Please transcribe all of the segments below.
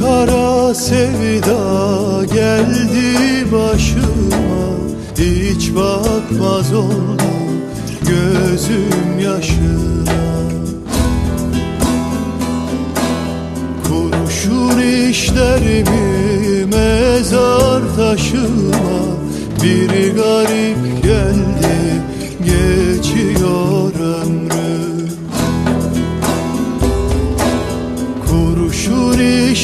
kara sevda geldi başıma. Hiç bakmaz oldum gözüm yaşına. Kurşun işlerimi mezar taşıma. Bir garip geldi geçiyor ömrüm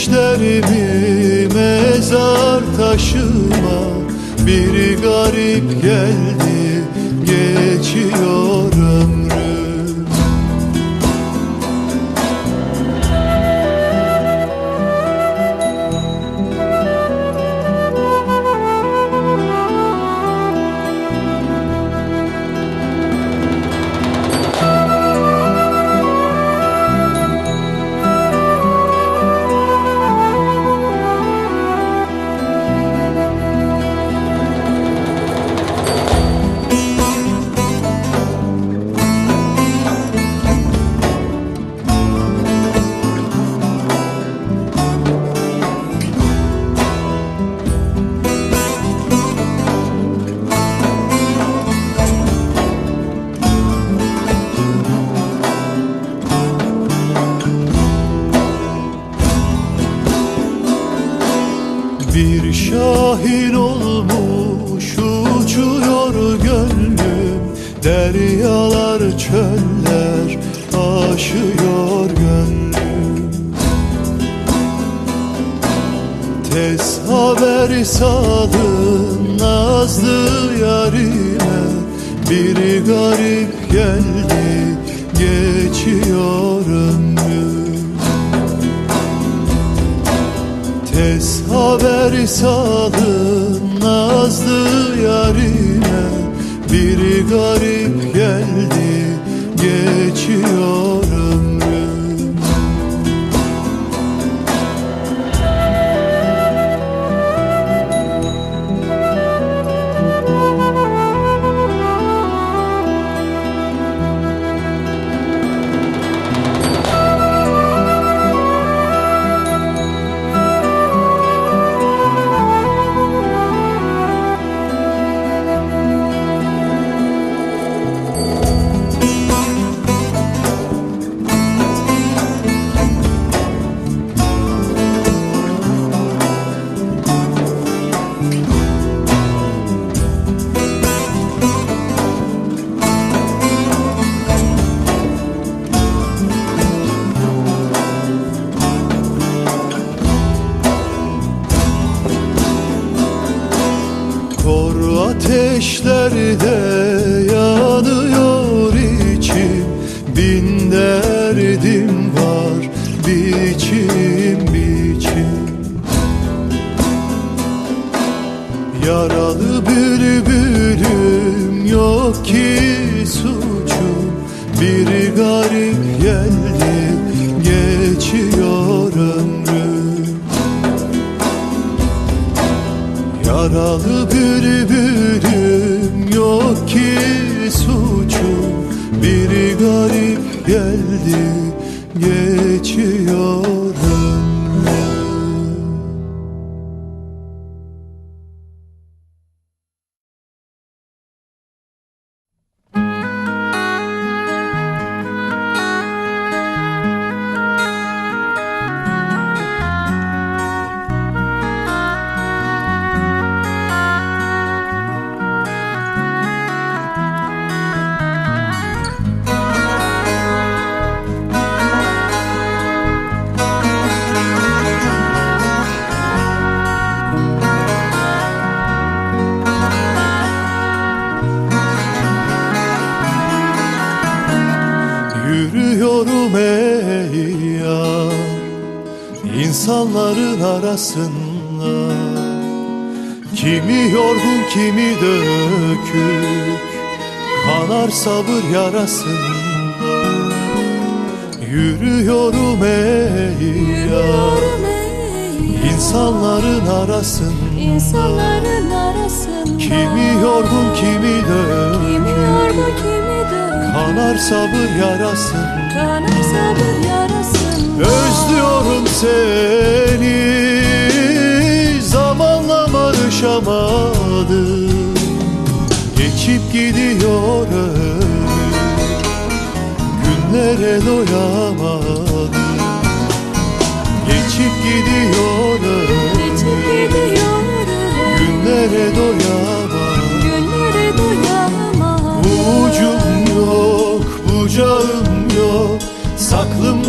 Kurşun işlerimi mezar taşıma. Bir garip geldi geçiyor şahin olmuş uçuyor gönlüm. Deryalar çöller aşıyor gönlüm. Tez haber salın nazlı yarime. Bir garip geldi geçiyor Tez haber salın nazlı yarime Bir garip geldi geçiyor Bir garip geldi geçiyor ömrüm Yaralı bülbülüm yok ki suçum Bir garip geldi geçiyor insanların arasında. Kimi yorgun kimi dökük Kanar sabır yarasında. Yürüyorum ey yar insanların arasında. İnsanların arasında. Kimi yorgun kimi Kimi dökük yorgun kimi dön Kanar sabır yarasında Kanar sabır yarasında Özlüyorum seni Zamanla barışamadım. Geçip gidiyor Günlere doyamadım. Geçip gidiyor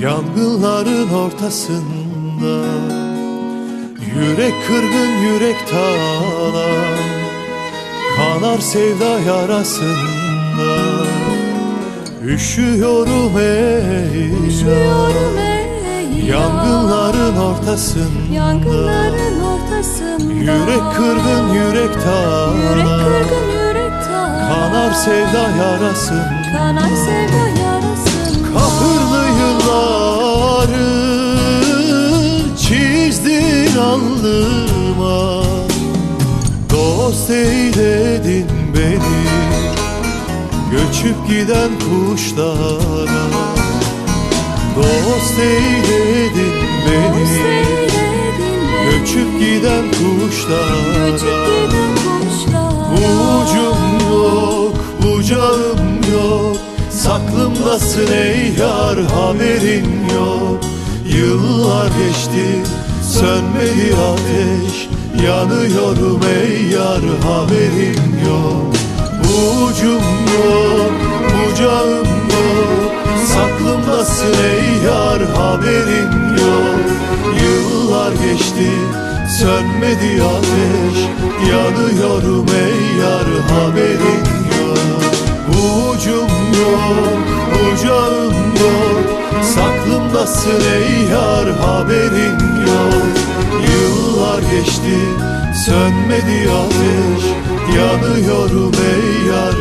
Yangınların ortasında Yürek kırgın yürek talan Kanar sevda yarasında Üşüyorum ey Üşüyorum ey Yangınların ortasında Yangınların ortasında Yürek kırgın yürek talan Yürek kırgın yürek talan Kanar sevda yarasında Kanar sevda yarasında Kahırlı yılları çizdin alnıma. Dost eyledin beni Göçüp giden kuşlara. Dost eyledin beni Göçüp giden kuşlara. Ucum yok, bucağım yok Saklımdasın ey yar haberin yok. Yıllar geçti, sönmedi ateş. Yanıyorum ey yar haberin yok. Ucum yok, bucağım yok. Saklımdasın ey yar haberin yok. Yıllar geçti, sönmedi ateş. Yanıyorum ey yar haberin yok yok, bucağım yok Saklımdasın ey yar haberin yok. Yıllar geçti, sönmedi ateş. Yanıyorum ey yar